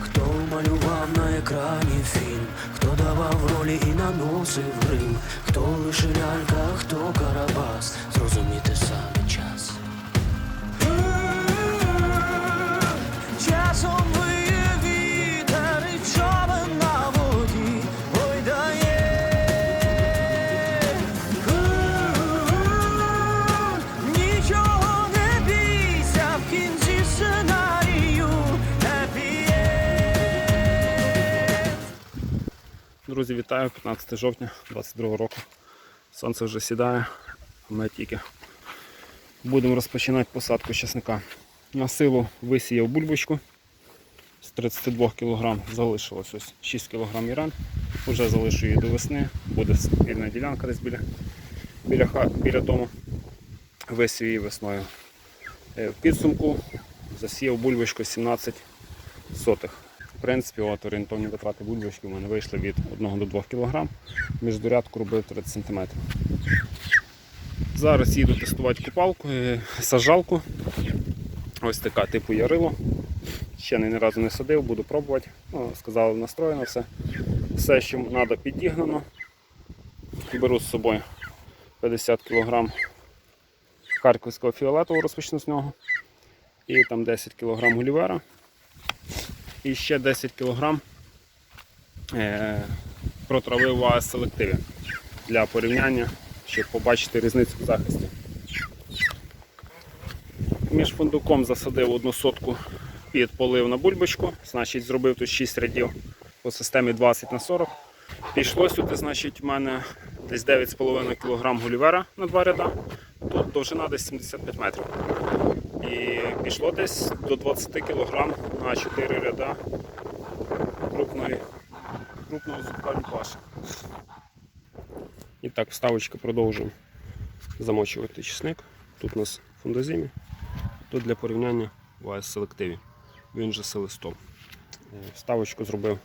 Хто малював на екрані фільм, хто давав ролі і наносив грим, хто лише лялька, хто карабас, зрозуміти саме час. Часом Друзі, вітаю! 15 жовтня 22 року. Сонце вже сідає, ми тільки будемо розпочинати посадку часника. На силу висіяв бульбочку з 32 кг залишилось ось 6 кг іран. Уже залишу її до весни. Буде вільна ділянка десь біля, біля, ха- біля дому. Висію її весною. Е, В підсумку засіяв бульбочку 17 сотих. Принципі, от орієнтовні витрати бульбочки у мене вийшли від 1 до 2 кг. Міждурядку робив 30 см. Зараз їду тестувати купалку, е, саджалку. Ось така типу ярило. Ще ні разу не садив, буду пробувати. Ну, сказали, настроєно все. Все, що треба, підігнано. Беру з собою 50 кг харківського фіолетового, розпочну з нього. І там 10 кг гулівера і ще 10 кг е, протравив в АС селективі для порівняння, щоб побачити різницю в захисті. Між фундуком засадив одну сотку під полив на бульбочку, значить зробив тут 6 рядів по системі 20 на 40. Пішло сюди, значить, в мене десь 9,5 кг гулівера на два ряда. Тут довжина десь 75 метрів. І пішло десь до 20 кг на 4 ряда крупної, крупного зубка ліпаша. І так, вставочки продовжуємо замочувати чесник. Тут у нас фундазімі, тут для порівняння в АС селективі. Він же селестом. Е, Вставочку зробив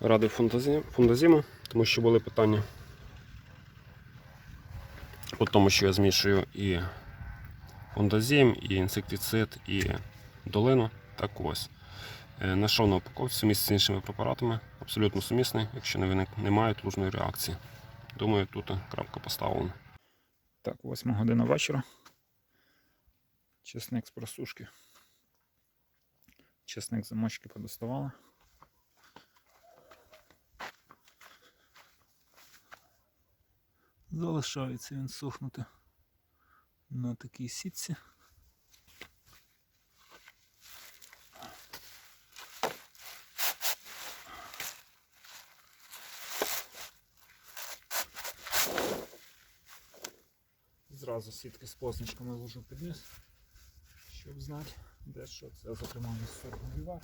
ради фундазі- тому що були питання по тому, що я змішую і фундазім, і інсектицид, і долину. Так ось. Е, Знайшов на упаковці сумісний з іншими препаратами. Абсолютно сумісний, якщо не немає лужної реакції. Думаю, тут крапка поставлена. Так, 8 година вечора. Чесник з просушки. Чесник замочки подоставали. Залишається він сухнути на такій сітці. Зразу сітки з позначками ложу під низ, щоб знати, де що це, зокрема, сорт бульвар.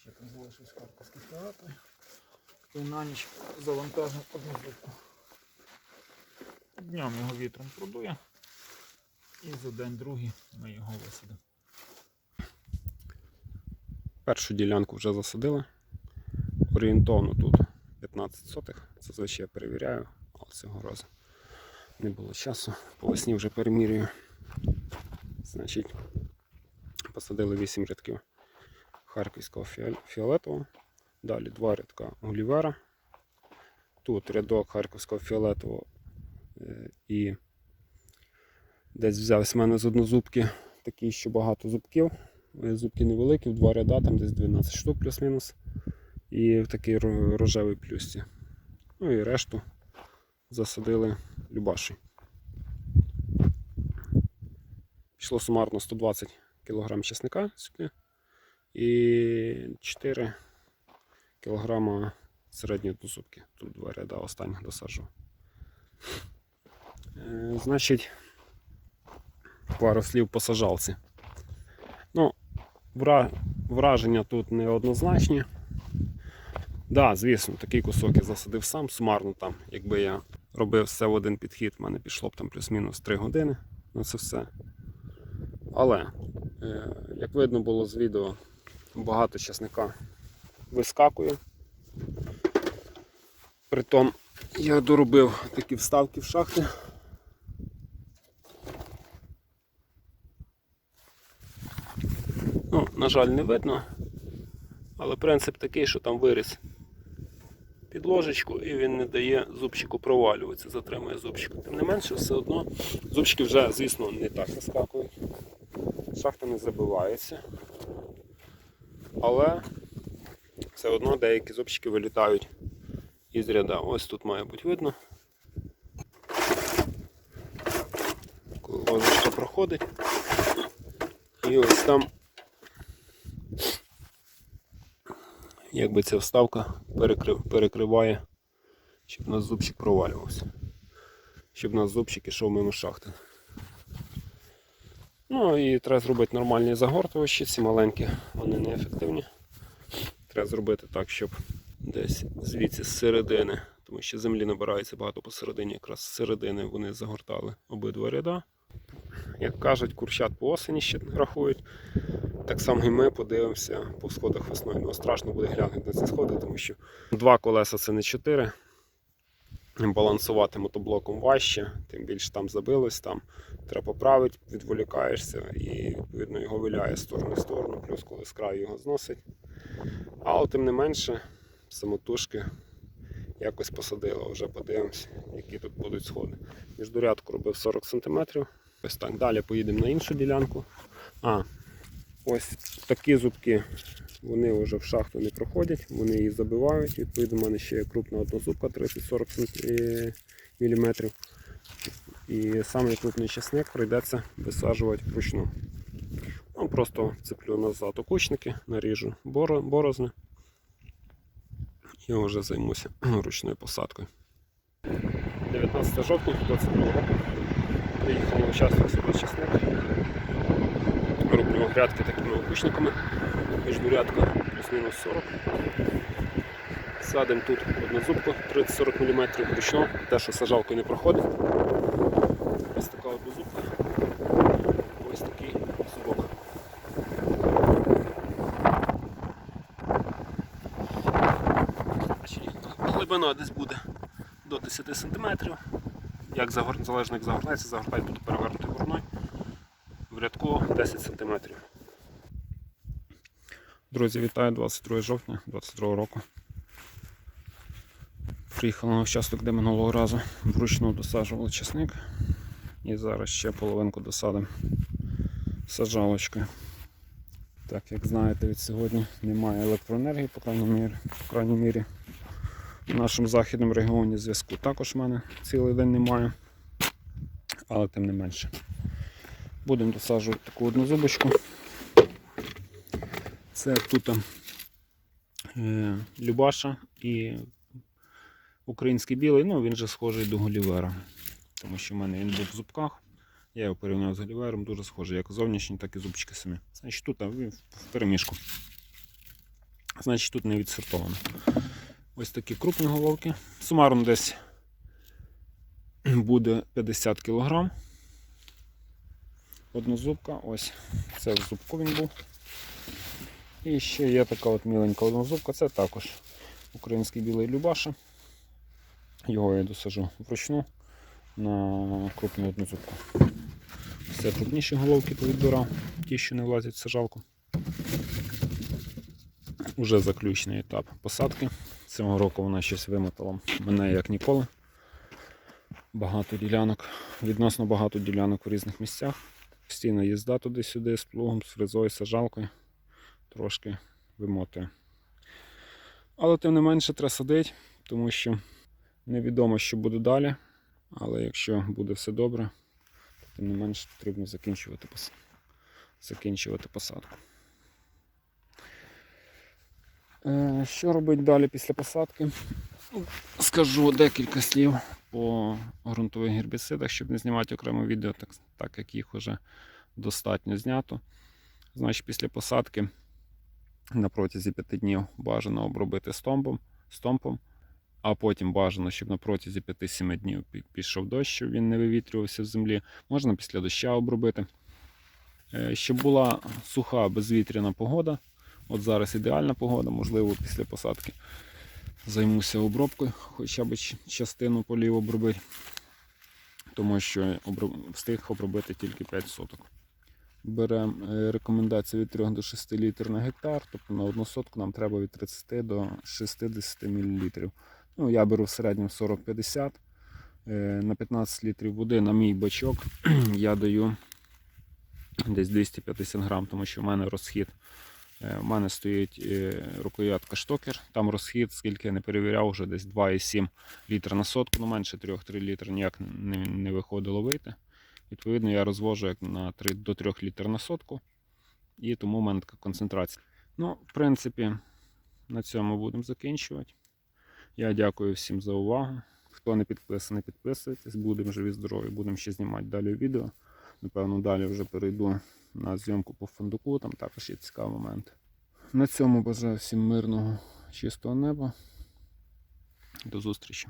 Ще там залишився харківський фіолетовий. Той на ніч завантажив одну зубку. Днем його вітром продує. І за день-другий ми його висадимо. Першу ділянку вже засадили. Орієнтовно тут 15 сотих. Зазвичай я перевіряю, але цього разу не було часу. По весні вже перемірюю. Значить, посадили 8 рядків харківського фіолетового. Далі два рядка гулівера. Тут рядок харківського фіолетового е, і десь взявся в мене з однозубки такий, що багато зубків. Е, Зубки невеликі, в два ряда, там десь 12 штук плюс-мінус. І в такий ро- рожевий плюсці. Ну і решту засадили любаші. Пішло сумарно 120 кг чесника сюди і 4 кг середньої дозубки. Тут два ряда останніх досаджу. Е, значить, пару слів по сажалці. Ну, вра... враження тут неоднозначні. Да, звісно, такий кусок я засадив сам, сумарно там, якби я робив все в один підхід, в мене пішло б там плюс-мінус 3 години на це все. Але, е, як видно було з відео, багато часника вискакує. Притом Я доробив такі вставки в шахти. Ну, на жаль, не видно. Але принцип такий, що там виріс під ложечку і він не дає зубчику провалюватися, затримує зубчик. Тим не менше, все одно зубчики вже, звісно, не так вискакують. Шахта не забивається. Але все одно деякі зубчики вилітають із ряда. Ось тут має бути видно. Коли ложечка проходить. І ось там якби ця вставка перекрив, перекриває, щоб у нас зубчик провалювався. Щоб у нас зубчик ішов мимо шахти. Ну і треба зробити нормальні загортувачі, ці маленькі, вони неефективні. Треба зробити так, щоб десь звідси з середини, тому що землі набирається багато посередині, якраз з середини вони загортали обидва ряда. Як кажуть, курчат по осені ще рахують. Так само і ми подивимося по сходах весною. Ну, страшно буде глянути на ці сходи, тому що два колеса це не чотири. Балансувати мотоблоком важче, тим більше там забилось, там треба поправити, відволікаєшся і відповідно його виляє з сторони в сторону, плюс коли з краю його зносить. Але тим не менше, самотужки якось посадило, вже подивимося, які тут будуть сходи. Міждурядку робив 40 см. Ось так. Далі поїдемо на іншу ділянку. А, ось такі зубки, вони вже в шахту не проходять, вони її забивають. Відповідно, у мене ще є крупна однозубка 30-40 мм. І самий крупний часник прийдеться висаджувати вручну. Ну, просто цеплю назад окучники, наріжу боро- борозни і вже займуся ручною посадкою. 19 жовтня 22 року. Приїхав на участок сюди часник. Роблю грядки такими окучниками. Міждурядка плюс-мінус 40. Садимо тут одну зубку 30-40 мм вручну, те, що сажалкою не проходить. Ось така одна зубка. Ось такий зубок. Глибина десь буде до 10 см. Як загор... залежно як загорнеться, загортай буду перевернути вороною. В рядку 10 см. Друзі, вітаю 22 жовтня 22 року. Приїхав на участок, де минулого разу вручну досаджували часник. І зараз ще половинку досадимо саджалочкою. Так, як знаєте, від сьогодні немає електроенергії, по крайній мірі. По крайній мірі. В нашому західному регіоні зв'язку також в мене цілий день немає. Але тим не менше. Будемо досаджувати таку одну зубочку. Це тут е, Любаша і український білий, ну він же схожий до Голівера. Тому що в мене він був в зубках. Я його порівняв з Голівером, дуже схожий, як зовнішні, так і зубчики самі. Значить, тут в переміжку. Значить, тут не відсортовано. Ось такі крупні головки. Сумарно десь буде 50 кг. Однозубка, ось це в зубку він був. І ще є така от міленька однозубка, це також український білий Любаша. Його я досажу вручну на крупну однозубку. Все крупніші головки повідбирав, ті, що не влазять в сажалку. Уже заключний етап посадки. Цього року вона щось вимотала мене як ніколи. Багато ділянок, відносно багато ділянок в різних місцях. Постійна їзда туди-сюди з плугом, з фрезою, сажалкою. Трошки вимотує. Але тим не менше треба садити, тому що невідомо, що буде далі. Але якщо буде все добре, то тим не менше потрібно закінчувати, закінчувати посадку. Е, Що робити далі після посадки? Скажу декілька слів по ґрунтових гербіцидах, щоб не знімати окремо відео, так, так як їх вже достатньо знято. Значить, після посадки на протязі 5 днів бажано обробити стомпом, стомпом, а потім бажано, щоб на протязі 5-7 днів пішов дощ, щоб він не вивітрювався в землі. Можна після доща обробити. Е, Щоб була суха безвітряна погода. От зараз ідеальна погода, можливо, після посадки. займуся обробкою, хоча б частину полів обробити, тому що встиг обробити тільки 5 соток. Беремо е, рекомендації від 3 до 6 літрів на гектар, тобто на одну сотку нам треба від 30 до 60 мл. Ну, я беру в середньому 40-50. Е, На 15 літрів води на мій бачок я даю десь 250 грам, тому що в мене розхід. Е, В мене стоїть е, рукоятка штокер, там розхід, скільки я не перевіряв, вже десь 2,7 літра на сотку, ну менше 3-3 літр ніяк не, не виходило вийти. Відповідно, я розвожу як на 3 до 3 літр на сотку, і тому в мене така концентрація. Ну, в принципі, на цьому будемо закінчувати. Я дякую всім за увагу. Хто не підписаний, підписуйтесь. Будемо живі здорові, будемо ще знімати далі відео. Напевно, далі вже перейду на зйомку по фундуку, там також є цікавий момент. На цьому бажаю всім мирного, чистого неба. До зустрічі.